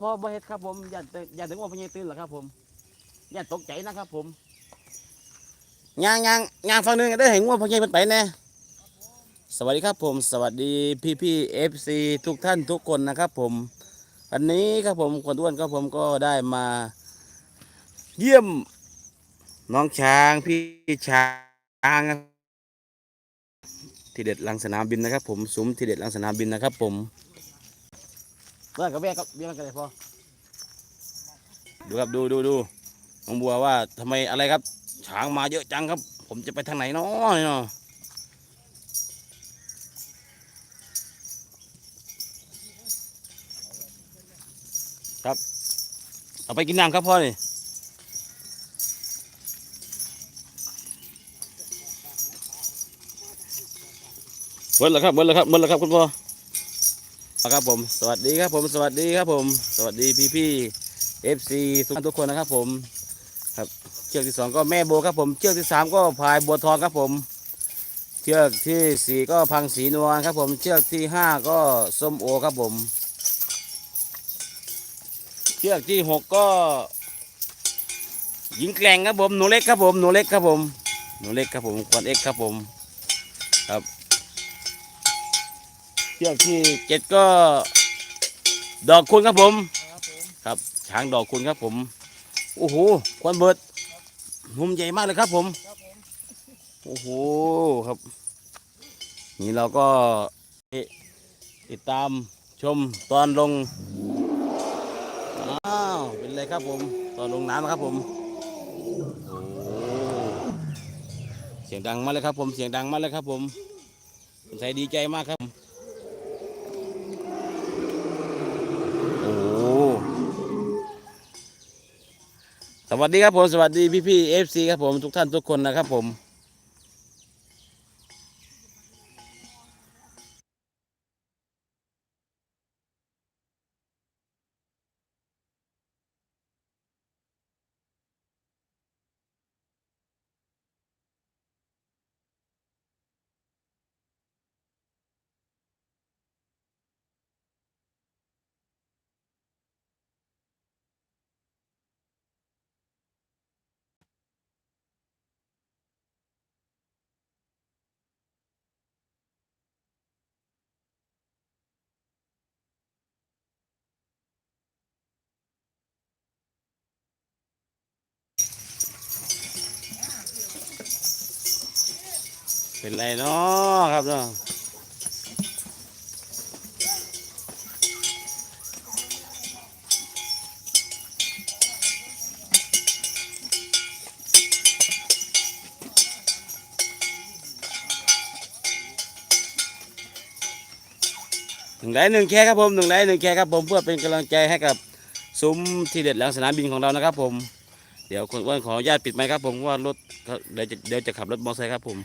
พอบ่เฮ็ดครับผมอย่าอย่าถึงว่าพญตื่นหรอกครับผมอย่าตกใจนะครับผมยางยางยางฟังหนึงได้เห็นว่าพญเป็นไปแน่สวัสดีครับผม สวัสดีพี่พี่เอฟซีทุกท่านทุกคนนะครับผมวันนี้ครับผมคนอ้วนครับผมก็ได้มา เยี่ยมน้องช้างพี่ช้างที่เด็ดหลังสนามบินนะครับ ผมซุ้มที่เด็ดหลังสนามบินนะครับผม เพื่อนกับแม่ครับเบี้ยกันเลยพอดูครับดูดูดูน้องบัวว่าทำไมอะไรครับ ช้างมาเยอะจังครับ ผมจะไปทางไหนเนาะเนาะครับ เอาไปกินน้ำครับพ่อนี่หมดแล้วครับหมดแล้วครับหมดแล้วครับคุณพ่อ ครับผม สวัสดีครับผม สวัสดีครับผม สวัสดีพี่พี่เอฟซีทุกท่านทุกคนนะครับ ผม ครับ เชือกที่สองก็แม่โบครับผม เชือกที่สามก็พายบัวทองครับผม เชือกที่สี่ก็พังสีนวลครับผม เชือกที่ห้าก็ส้มโอครับผม เชือกที่หกก็หญิงแกร่งครับผม หนูเล็กครับผม หนูเล็กครับผม หนูเล็กครับผมควันเอ็กครับผม ครับ เชือกที่เจ็ดก็ ดอกคุณครับผม ครับช้างดอกคุณครับผม โอ้โหควันเบิดมุมใหญ่มากเลยครับผม โอ้โหครับ นี่เราก็ติดตามชมตอนลง อ้าว เป็นไรครับผม ตอนลงน้ำครับผมโอ้เสียงดังมากเลยครับผม เสียงดังมากเลยครับผมผมใส่ดีใจมากครับ โอ้ส วัสดีครับผมสวัสดีพี่พี่เอฟซีครับผมทุกท่านทุกคนนะครับผม เป็นไรเนาะครับเนาะหนึ่งไลค์หนึ่งแชร์ครับผมหนึ่งไลค์หนึ่งแชร์ครับผมเพื่อเป็นกำลังใจให้กับซุ้มที่เด็ดหลังสนามบินของเรานะครับผมเดี๋ยวคนอ้วนขออนุญาตปิดไมค์ครับผมว่ารถเดี๋ยวจะเดี๋ยวจะขับรถมอเตอร์ไซค์ครับผม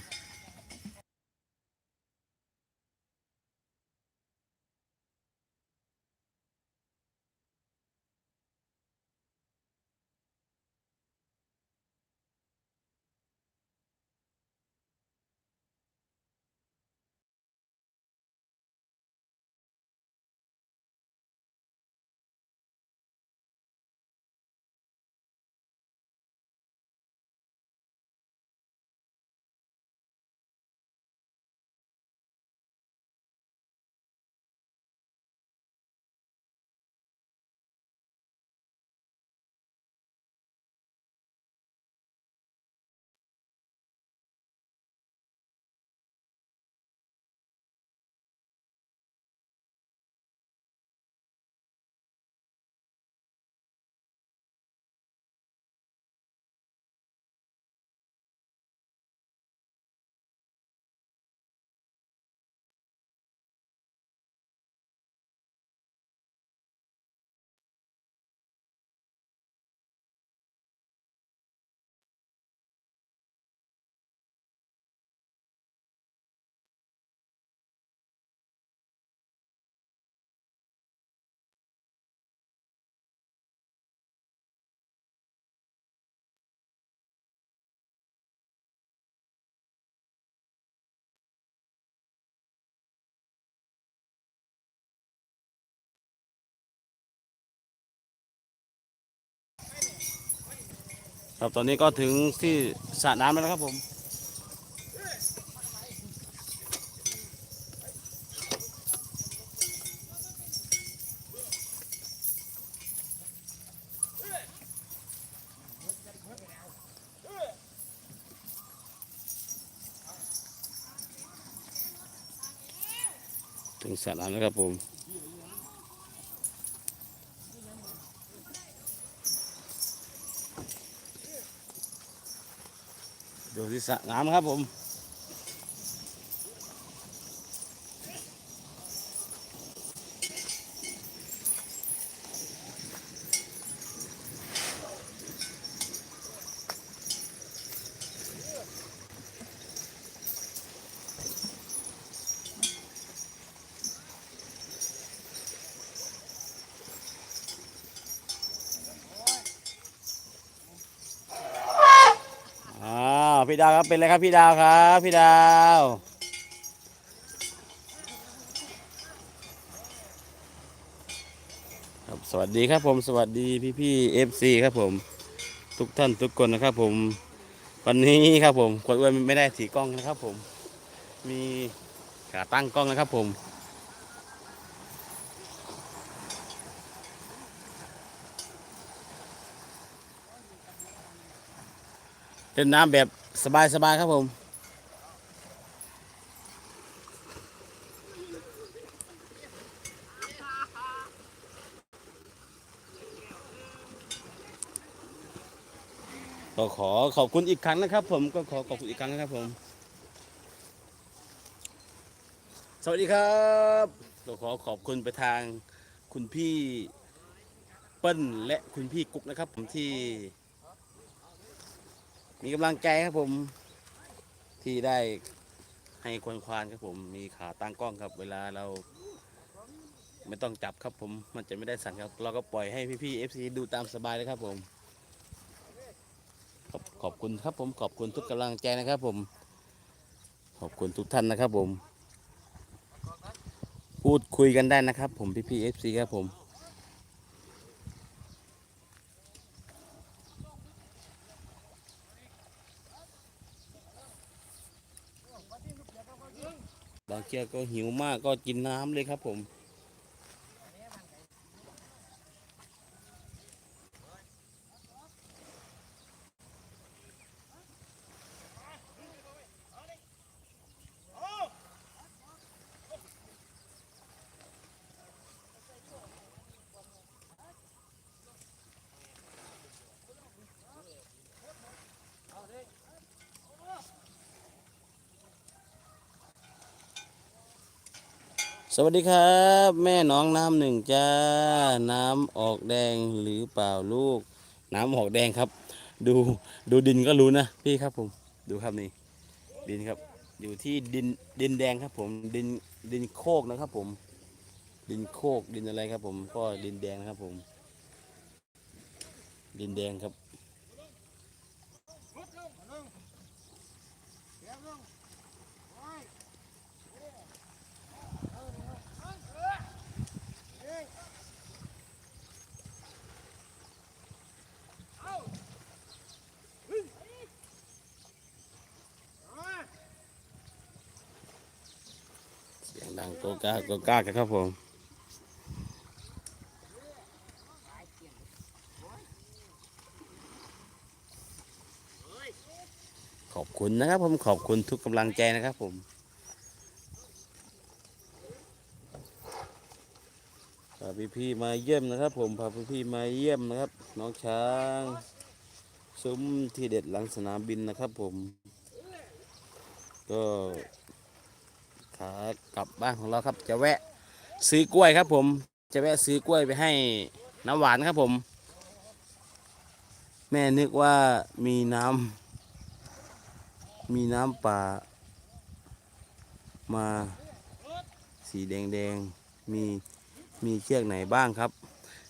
ครับตอนนี้ก็ถึงที่สระน้ำแล้วครับผมถึงสระน้ำแล้วครับผม ดูที่สระน้ำครับผม อ่า พี่ดาวครับเป็นไรครับพี่ดาวครับพี่ดาวครับสวัสดีครับผมสวัสดีพี่พี่เอฟซีครับผม ทุกท่านทุกคนนะครับ ผม วันนี้ครับผมกดอ้วนไม่ได้ถือกล้องนะครับ ผม มีขาตั้งกล้องนะครับ ผมเล่นน้ำแบบ สบายๆครับผม ก็ขอขอบคุณอีกครั้งนะครับ ผมก็ขอขอบคุณอีกครั้งนะครับผม สวัสดีครับก็ขอขอบคุณไปทางคุณพี่เปิ้ลและคุณพี่กุ๊กนะครับ ผมที่ มีกำลังใจครับผมที่ได้ให้ควรควานครับผมมีขาตั้งกล้องครับ เวลาเรา ไม่ต้องจับครับผมมันจะไม่ได้สั่นครับ เราก็ปล่อยให้พี่ๆ FC ดูตามสบายเลยครับผมขอบขอบคุณครับผมขอบคุณทุกกำลังใจนะครับผม ขอบคุณทุกท่านนะครับผม พูดคุยกันได้นะครับผมพี่ๆ FC ครับผม บางเชือกก็หิวมากก็กินน้ำเลยครับผม สวัสดีครับ แม่น้องน้ำหนึ่งจ้า น้ำออกแดงหรือเปล่าลูก น้ำออกแดงครับ ดูดูดินก็รู้นะพี่ครับผมดูครับนี่ ดินครับ อยู่ที่ดินดินแดงครับผมดินดินโคกนะครับผม ดินโคกดินอะไรครับผมก็ดินแดงนะครับผม ดินแดงครับ เสียงดังโกกาโกกากันครับผมขอบคุณนะครับผมขอบคุณทุกกำลังใจนะครับผมพาพี่พี่ๆมาเยี่ยมนะครับ ผมพาพี่พี่ๆมาเยี่ยมนะครับ น้องช้างซุ้มที่เด็ดหลังสนามบินนะครับ ผม ก็ ขากลับบ้านของเราครับ จะแวะซื้อกล้วยครับ ผม จะแวะซื้อกล้วยไปให้น้ำหวานครับผม แม่นึกว่ามีน้ำมีน้ำป่า มาสีแดงแดงมีมีเชือกไหนบ้างครับ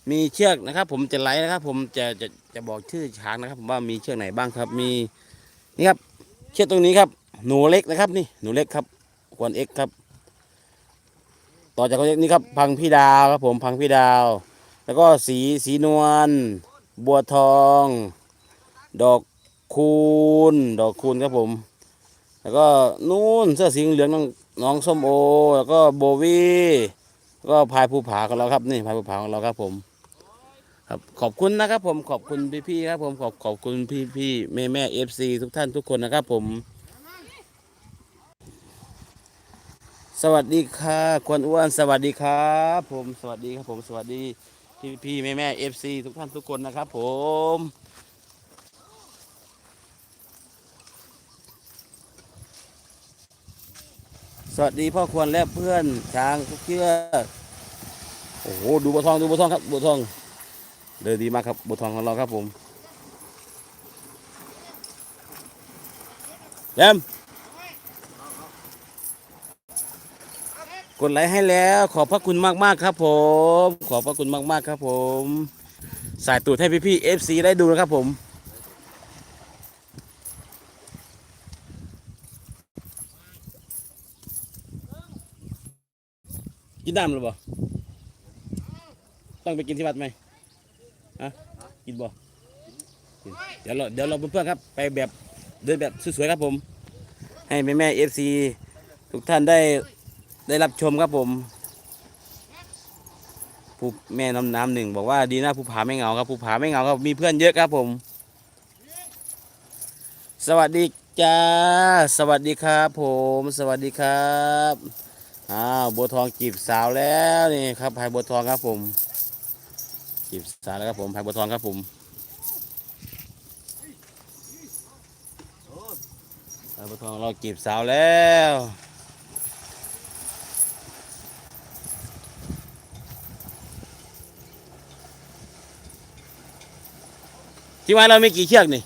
มีเชือกนะครับ ผมจะไลนะครับ ผมจะจะจะบอกชื่อช้างนะครับ ผมว่ามีเชือกไหนบ้างครับ มีนี่ครับ เชือกตรงนี้ครับ หนูเล็กนะครับ นี่หนูเล็กครับ ควนเอ็กครับ ต่อจากควนเอ็กนี่ครับ พังพี่ดาวครับผมพังพี่ดาว แล้วก็สีสีนวลบัวทอง ดอกคูณดอกคูณครับผม แล้วก็นู่นเสื้อสีเหลืองน้องน้องส้มโอ แล้วก็โบวี่แล้วก็พายภูผาของเราครับนี่พายภูผาของเราครับผมครับขอบคุณนะครับผมขอบคุณพี่ๆครับผมขอบขอบคุณพี่ๆแม่แม่เอฟซีทุกท่านทุกคนนะครับผม สวัสดีค่ะควนอ้วนสวัสดีครับผมสวัสดีครับผมสวัสดีพี่พี่แม่แม่เอฟซีทุกท่านทุกคนนะครับผมสวัสดีพ่อควรและเพื่อนช้างทุกเชือกโอ้โหดูบัวทองดูบัวทองครับบัวทอง เดินดีมากครับบัวทองของเราครับผมแยม กดไลค์ให้แล้ว ขอบพระคุณมากๆครับผม ขอบพระคุณมากๆครับผม สายตูดให้พี่ๆเอฟซีได้ดูนะครับผมกินน้ำหรือเปล่าต้องไปกินที่วัดไหมฮะกินบ่เดี๋ยวเราเดี๋ยวเราเพื่อนๆครับ ไปแบบเดินแบบสวยๆครับผม ให้แม่แม่เอฟซีทุกท่านได้ ได้รับชมครับผมผู้แม่น้ำน้ำหนึ่งบอกว่าดีนะผู้ผาไม่เหงาครับผู้ผาไม่เหงาครับมีเพื่อนเยอะครับผม สวัสดีจ้าสวัสดีครับผม สวัสดีครับอ้าวบัวทองจีบสาวแล้วนี่ครับพายบัวทองครับผมจีบสาวแล้วครับผมพายบัวทองครับผมพายบัวทองเราจีบสาวแล้ว ที่ว่าเรามีกี่เชือกนี่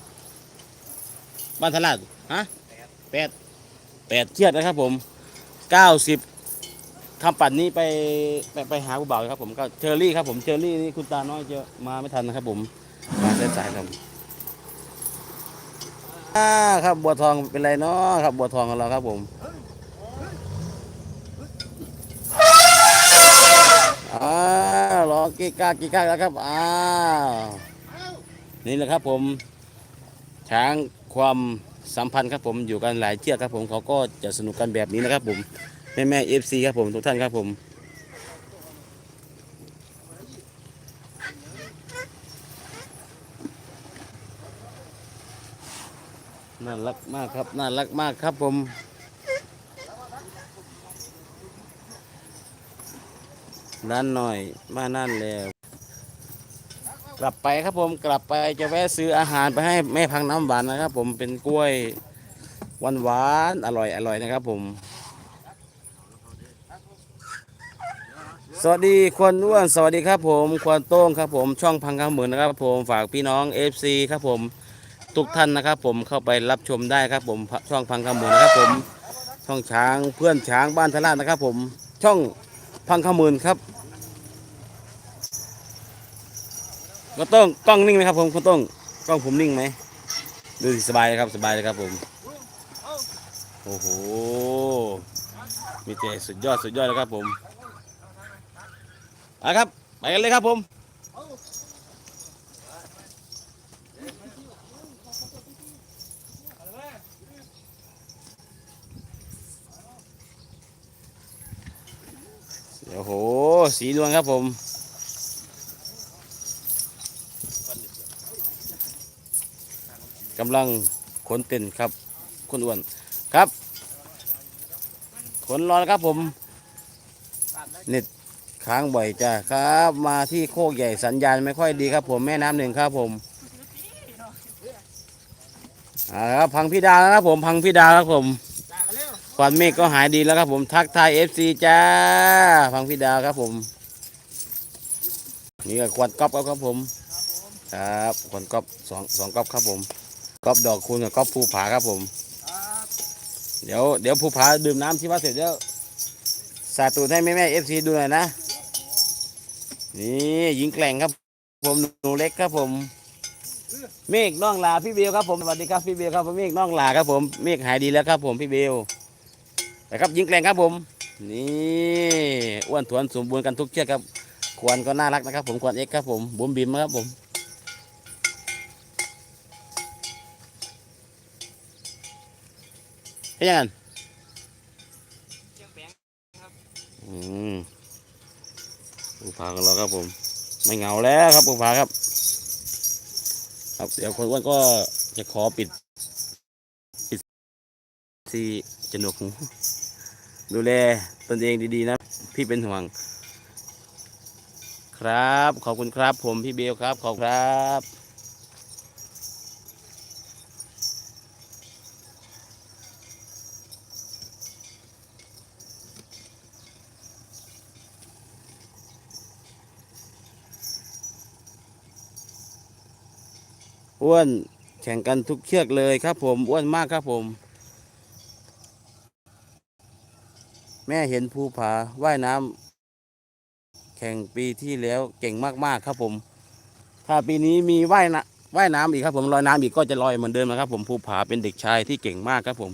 บ้านทลาดฮะแปดแปดเชือกนะครับ ผมเก้าสิบคำปั่นนี้ไปไปไปหาผู้บ่าวครับผมก็เชอรี่ครับผมเชอรี่นี่คุณตาน้อยเจอมาไม่ทันนะครับ ผมมาสายสายๆครับอ่าครับบัวทองเป็นไรเนาะครับบัวทองของเราครับผมอ้าวรอกีกากีกาแล้วครับอ้าว นี่แหละครับผมช้างความสัมพันธ์ครับผมอยู่กันหลายเชือกครับผมเขาก็จะสนุกกันแบบนี้นะครับผมแม่แม่เอฟซีครับผมทุกท่านครับผมน่ารักมากครับน่ารักมากครับผมด้านหน่อยมานั่นแล้ว กลับไปครับผมกลับไปจะแวะซื้ออาหารไปให้แม่พังน้ำหวานนะครับ ผมเป็นกล้วยหวานหวานๆอร่อยอร่อยนะครับ ผม สวัสดีควนอ้วนสวัสดีครับ ผมควรโต้งครับผมช่องพังคำหมือนนะครับ ผมฝากพี่น้อง FC ครับผมทุกท่านนะครับ ผมเข้าไปรับชมได้ครับ ผมช่องพังคำหมือนนะครับ ผมช่องช้างเพื่อนช้างบ้านทลาดนะครับ ผมช่องพังคำหมือนครับ ก็ต้องกล้องนิ่งไหมครับผมคุณต้องกล้องผมนิ่งไหมดูสิสบายเลยครับสบายเลยครับผมโอ้โหมีแต่สุดยอดสุดยอดเลยครับผมเอาครับไปกันเลยครับผมโอ้โห สีนวลครับผม กำลังขนเต็นครับ คุณอ้วนครับ ขนรอแล้วครับผมเน็ตค้างบ่อยจ้ะครับ มาที่โคกใหญ่สัญญาณไม่ค่อยดีครับ ผมแม่น้ำหนึ่งครับผมอ่าครับพังพี่ดาวนะครับผมพังพี่ดาวครับผมควันเมฆก็หายดีแล้วครับผมทักทายเอฟซีจ้าพังพี่ดาครับผม นี่ก็ควันก๊อฟครับผม ครับควันก๊อฟสองสองก๊อฟครับผม ก๊อฟดอกคูณกับก๊อฟภูผาครับผม เดี๋ยวเดี๋ยวภูผาดื่มน้ำที่วัดเสร็จเดี๋ยวสาตูดให้แม่แม่เอฟซีดูหน่อยนะ นี่หญิงแกล่งครับ ผมหนูเล็กครับผมเมฆน้องหลาพี่เบลครับผมสวัสดีครับพี่เบลครับผมเมฆน้องหลาครับผมเมฆหายดีแล้วครับผมพี่เบลแต่ครับหญิงแกล่งครับผม นี่อ้วนถวนสมบูรณ์กันทุกเชือกครับ ควรก็น่ารักนะครับ ผมควรเอ็กซ์ครับผมบุ๋มบิมครับผม เป็นยังไงเชียงแปงอืมภูผาของเราครับผม ไม่เหงาแล้วครับภูผาครับ ครับเดี๋ยวคนอ้วนก็จะขอปิด ปิดที่จนวกหูดูแลตนเองดีๆนะ พี่เป็นห่วง ครับ ขอบคุณครับผมพี่เบลครับ ขอบคุณครับ อ้วนแข่งกันทุกเชือกเลยครับผมอ้วนมากครับผม แม่เห็นภูผาว่ายน้ำแข่งปีที่แล้วเก่งมากๆครับผม ถ้าปีนี้มีว่ายน้ำว่ายน้ำอีกครับผมลอยน้ำอีกก็จะลอยเหมือนเดิมนะครับผมภูผาเป็นเด็กชายที่เก่งมากครับผม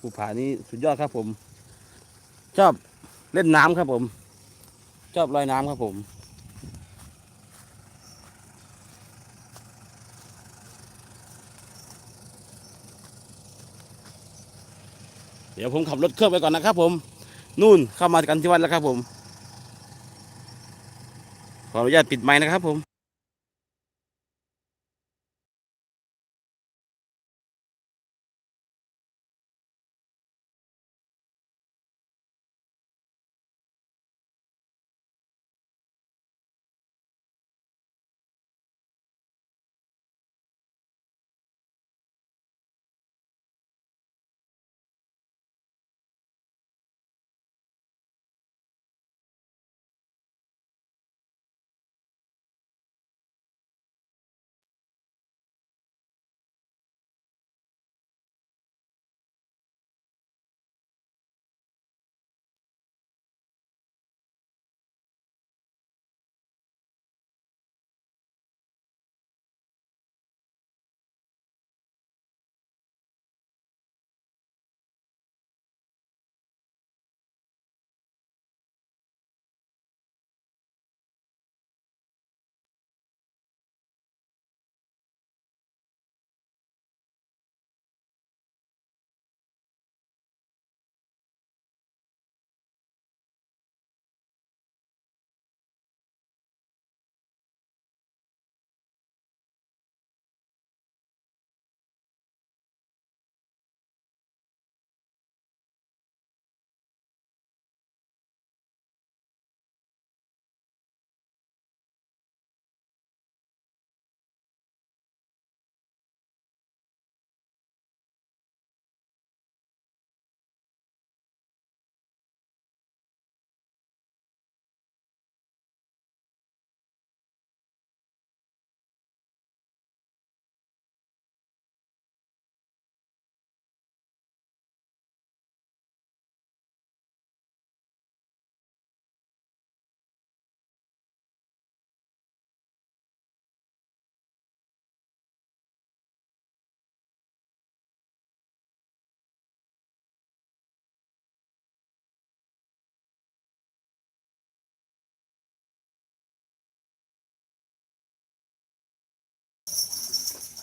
ภูผานี้สุดยอดครับผม ชอบเล่นน้ำครับผม ชอบลอยน้ำครับผม ดี๋ยวผมขับรถเครื่องไปก่อนนะครับผมนู่นเข้ามากันที่วัดแล้วครับผมขออนุญาตปิดไม้นะครับผม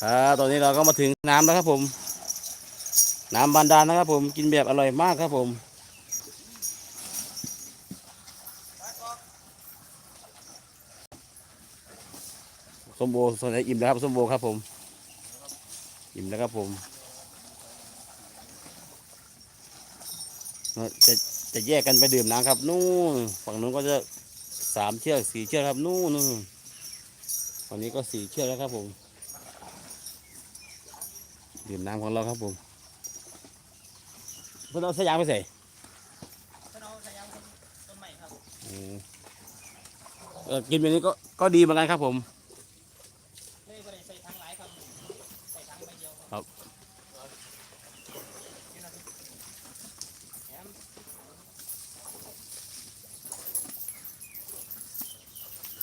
ครับตอนนี้เราก็มาถึงน้ำแล้วครับผม น้ำบานดาลนะครับผมกินแบบอร่อยมากครับผมส้มโอส่วนไหนอิ่มแล้วครับส้มโอครับผม อิ่มแล้วครับผมจะจะแยกกันไปดื่มน้ำครับ นู่นฝั่งนู้นก็จะสามเชือกสี่เชือกครับ นู่นนู่นฝั่งนี้ก็สี่เชือกแล้วครับผม ดื่มน้ำของเราครับผมเพื่อนเอาสายยางไปใส่พนเอาสายยางต้นต้นใหม่ครับอืมเออกินแบบนี้ก็ก็ดีเหมือนกันครับผมเลยก็ได้ใส่ถังหลายครับใส่ถังใบเดียวครับแถม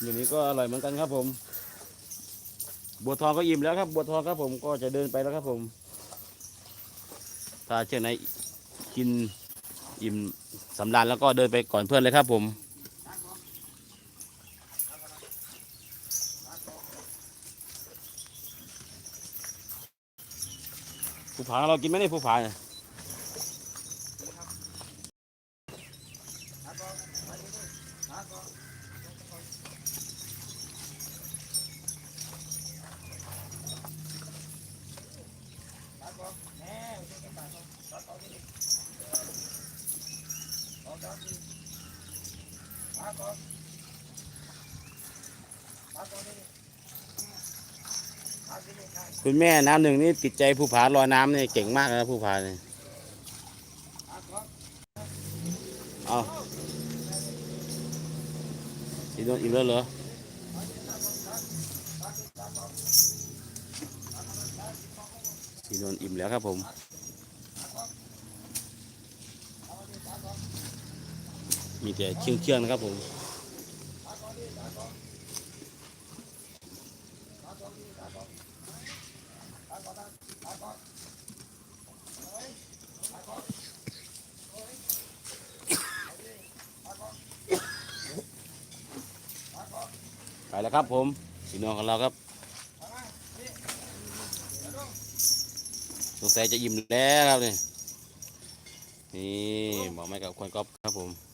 อย่างนี้ก็อร่อยเหมือนกันครับผม บัวทองก็อิ่มแล้วครับ บัวทองครับผมก็จะเดินไปแล้วครับผม ถ้าเช่นไหนกินอิ่มสำราญแล้วก็เดินไปก่อนเพื่อนเลยครับผมนภูผาเรากินไหมเนี่ยภูผาเนี่ย แม่ไม่ใช่ปลาเขาตัดเอาดิเอาตัดดิปลาก่อนปลาก่อนดิปลาดิดิใช่ คุณแม่น้ำหนึ่งนี่ติดใจภูผาลอยน้ำเนี่ยเก่งมากนะภูผาเนี่ยปลาก่อนเอาสีนวลอิ่มแล้วเหรอสีนวลอิ่มแล้วครับผม มีแต่เชื่องเชื่องๆนะครับผมไปแล้วครับผมพี่น้องของเราครับ สงสัยจะอิ่มแล้วครับนี่นี่บอกไม่กับควนก๊อฟครับผม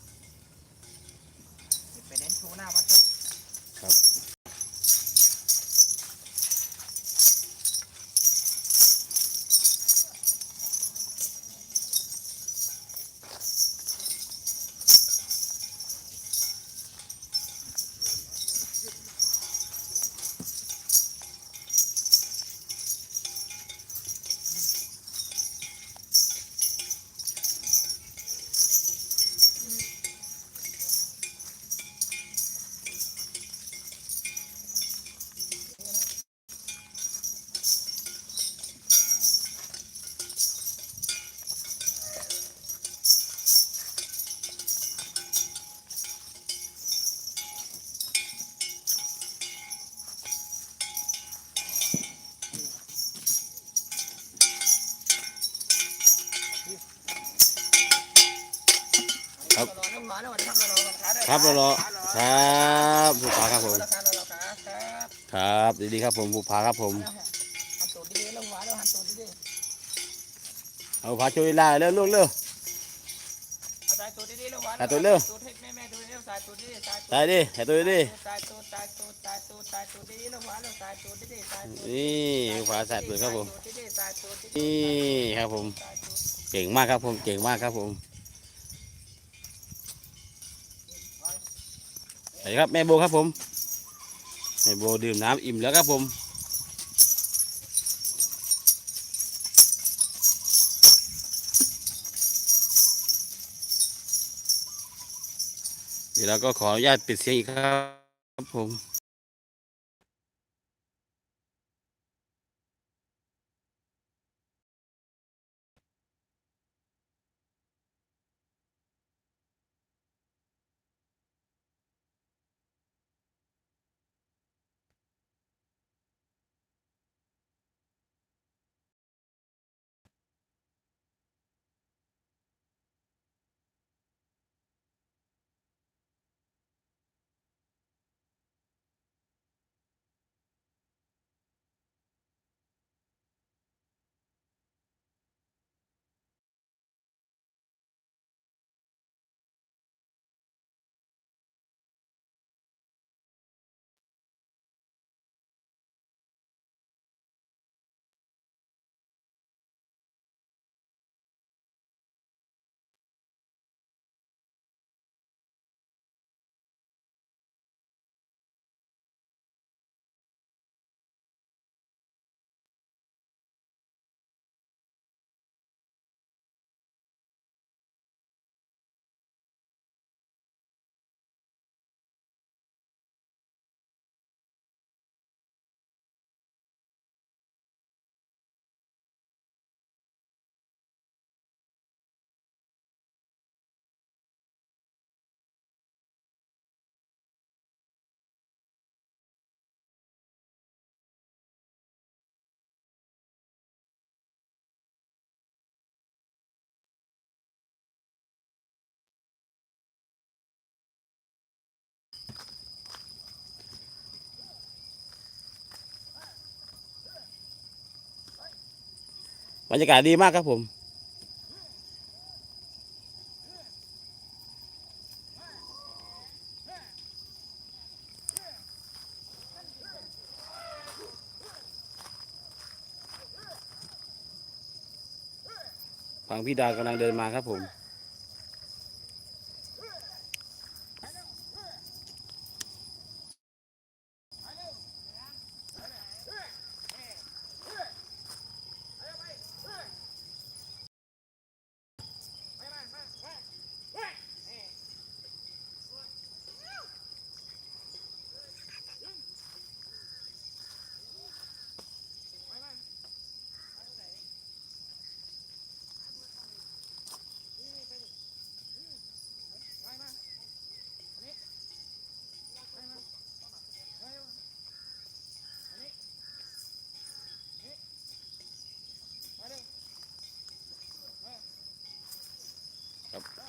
ครับรอรอครับภูผาครับผมครับดีๆครับผมภูผาครับผมหันตูดดีๆลงหวานแล้วหันตูดดีเอาภูผาช่วยลาเร็วลูกเร็วๆเอาสายตูดดีๆลงหวายตูดเร็วตูดให้แม่แม่ดูเร็วสายตูดดีๆสายตูดตายดิห้ตัวดิสายตูดสายตูดสายตูดสายตูดดีๆลงหวาสายตูดดีนี่ภูผาใส่เปลือกครับผมนี่ครับผม เก่งมากครับผม เก่งมากครับผม ไปครับแม่โบครับผมแม่โบดื่มน้ำอิ่มแล้วครับผมเดี๋ยวเราก็ขออนุญาตปิดเสียงอีกครับผม รรยากาศดีมากครับผมฝั่งพี่ดากำลังเดินมาครับผม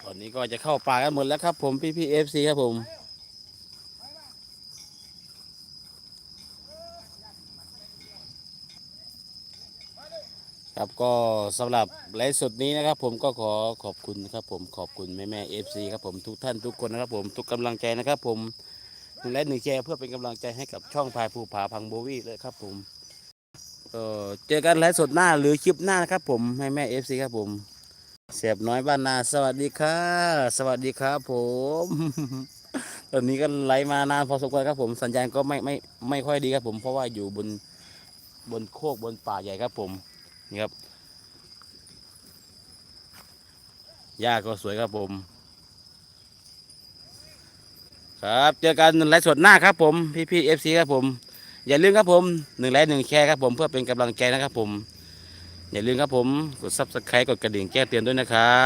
ตอนนี้ก็จะเข้าป่ากันหมดแล้วครับ ผมพี่พี่เอฟซีครับผมครับก็สำหรับไลฟ์สดนี้นะครับ ผมก็ขอขอบคุณนะครับ ผมขอบคุณแม่แม่เอฟซีครับผมทุกท่านทุกคนนะครับ ผมทุกกำลังใจนะครับ ผมหนึ่งไลค์หนึ่งแชร์เพื่อเป็นกำลังใจให้กับช่องพายภูผาพังโบวี่เลยครับ ผมก็เจอกันไลฟ์สดหน้าหรือคลิปหน้านะครับ ผมแม่แม่เอฟซีครับผม เสียบน้อยบ้านนาสวัสดีค่ะ สวัสดีครับผม ตอนนี้ก็ไหลมานานพอสมควรครับผมสัญญาณก็ไม่ไม่ไม่ค่อยดีครับผม เพราะว่าอยู่บนบนโคกบนป่าใหญ่ครับผมนี่ครับหญ้าก็สวยครับผม ครับเจอกันไลฟ์สดหน้าครับผมพี่พี่เอฟซีครับผม อย่าลืมครับผมหนึ่งไลค์หนึ่งแชร์ครับผมเพื่อเป็นกำลังใจนะครับผม อย่าลืมครับผม กดซับสไครต์กดกระดิ่งแจ้งเตือนด้วยนะครับ